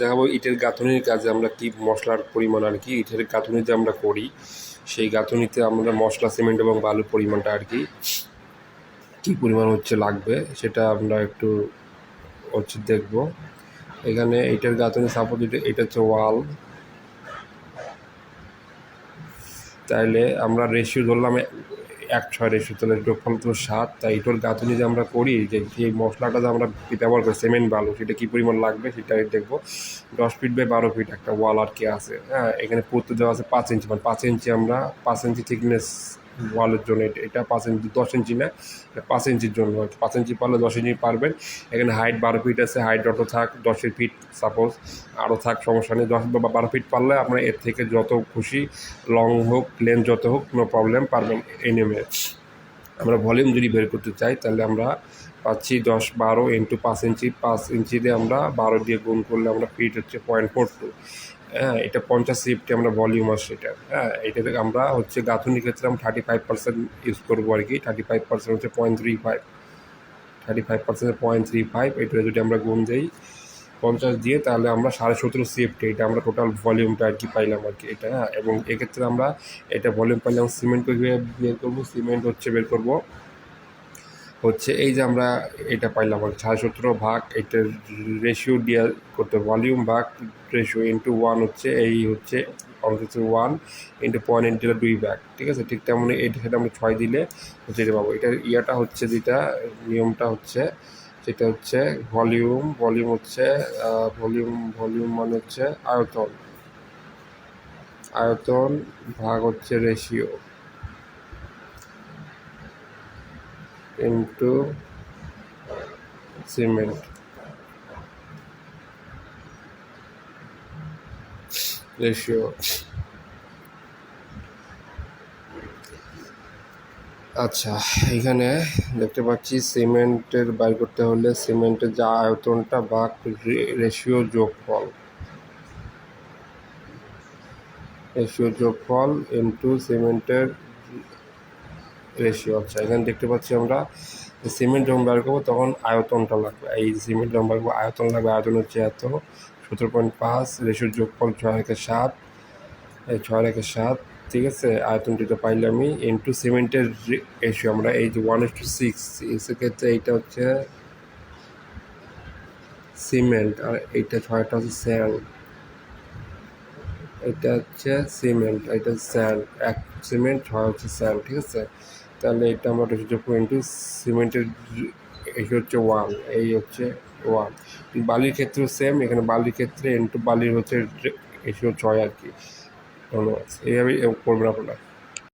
দেখাবো ইটের গাঁথনির কাজে আমরা কি মশলার পরিমাণ আর কি, ইটের গাঁথনিতে আমরা করি, সেই গাঁথনিতে আমরা মশলা, সিমেন্ট এবং বালুর পরিমাণটা আর কি, কী পরিমাণ হচ্ছে লাগবে সেটা আমরা একটু হচ্ছে দেখব। এখানে এইটার গাঁথনি সাপোজ এটা এটা হচ্ছে ওয়াল তাইলে আমরা রেশিও ধরলাম এক, ছয় রেশো তাহলে যোগফল তো সাত তাই এটার গাঁথনি যে আমরা করি, যে এই মশলাটা যে আমরা ব্যবহার করি সিমেন্ট বালু, সেটা কী পরিমাণ লাগবে সেটা দেখব। দশ ফিট বাই বারো ফিট একটা ওয়াল আর কি আছে হ্যাঁ এখানে পুরতে দেওয়া আছে পাঁচ ইঞ্চি মানে পাঁচ ইঞ্চি আমরা, পাঁচ ইঞ্চি থিকনেস ওয়ালের জন্য, এটা পাঁচ ইঞ্চি, দশ ইঞ্চি না পাঁচ ইঞ্চির জন্য পাঁচ ইঞ্চি পারলে দশ ইঞ্চি পারবেন। এখানে হাইট বারো ফিট আছে হাইট যত থাক দশের ফিট সাপোজ আরও থাক, সমস্যা নেই। দশ বা বারো ফিট পারলে আপনার এর থেকে যত খুশি লং হোক লেন্থ যত হোক কোনো প্রবলেম পারবেন এই নেমে আমরা ভলিউম যদি বের করতে চাই, তাহলে আমরা পাচ্ছি দশ বারো ইন্টু পাঁচ ইঞ্চি। পাঁচ ইঞ্চিতে আমরা বারো দিয়ে গুণ করলে আমরা ফিট হচ্ছে পয়েন্ট ফোর টু হ্যাঁ এটা পঞ্চাশ সিফটি আমরা ভলিউম আসছে এটা। হ্যাঁ এটা থেকে আমরা হচ্ছে গাঁথনির ক্ষেত্রে আমরা থার্টি ফাইভ পার্সেন্ট ইউজ করব আর কি। থার্টি ফাইভ পার্সেন্ট হচ্ছে point three five thirty five percent point three five এটা যদি আমরা গুণ দিই পঞ্চাশ দিয়ে, তাহলে আমরা সাড়ে সতেরো সিএফটি এটা আমরা টোটাল ভলিউমটা আর কি পাইলাম আর কি এটা হ্যাঁ। এবং এক্ষেত্রে আমরা এটা ভলিউম পাইলাম সিমেন্ট বের করব? সিমেন্ট হচ্ছে বের করব হচ্ছে, এই যে আমরা এটা পাইলাম সাড়ে সতেরো ভাগ, এটার রেশিও দিয়ে করতে ভলিউম ভাগ রেশিও ইন্টু ওয়ান হচ্ছে, এই হচ্ছে অন্তত ওয়ান ইন্টু পয়েন্ট ইন্টু দুই ভাগ, ঠিক আছে? ঠিক তেমনই এটা সেটা আমরা ছয় দিলে হচ্ছে এটা পাবো। এটার ইয়াটা হচ্ছে যেটা, নিয়মটা হচ্ছে, সেটা হচ্ছে ভলিউম ভলিউম হচ্ছে ভলিউম ভলিউম মানে হচ্ছে আয়তন। আয়তন ভাগ হচ্ছে রেশিও ইন্টু সিমেন্ট রেশিও আচ্ছা এখানে দেখতে পাচ্ছি সিমেন্টের বাইর করতে হলে সিমেন্টের যা আয়তনটা বা রেশিও যোগফল। রেশিও যোগফল ইন্টু সিমেন্টের রেশিও আচ্ছা এখানে দেখতে পাচ্ছি আমরা সিমেন্ট যখন বার করব তখন আয়তনটা লাগবে। এই সিমেন্ট যখন বার করব, আয়তন লাগবে, আয়তন হচ্ছে এত। সতেরো পয়েন্ট পাঁচ, রেশিওর যোগফল ছয় রেখে সাত। ছয় রেখে সাত, ঠিক আছে? আয়তনটি তো পাইলামই ইন্টু সিমেন্টের রেশিও আমরা এই যে ওয়ান টু সিক্স সেক্ষেত্রে এইটা হচ্ছে সিমেন্ট, আর এইটা ছয়টা হচ্ছে স্যান্ড এটা হচ্ছে সিমেন্ট এটা স্যান্ড এক সিমেন্ট, ছয় হচ্ছে স্যান্ড ঠিক আছে? তাহলে এটা আমরা হচ্ছে যোগ টু সিমেন্টের এই হচ্ছে ওয়ান এই হচ্ছে ওয়ান বালির ক্ষেত্রেও সেম এখানে বালির ক্ষেত্রে ইন্টু বালির হচ্ছে রেশিও ছয় আর কি। ধন্যবাদ। এইভাবেই করবেন আপনারা।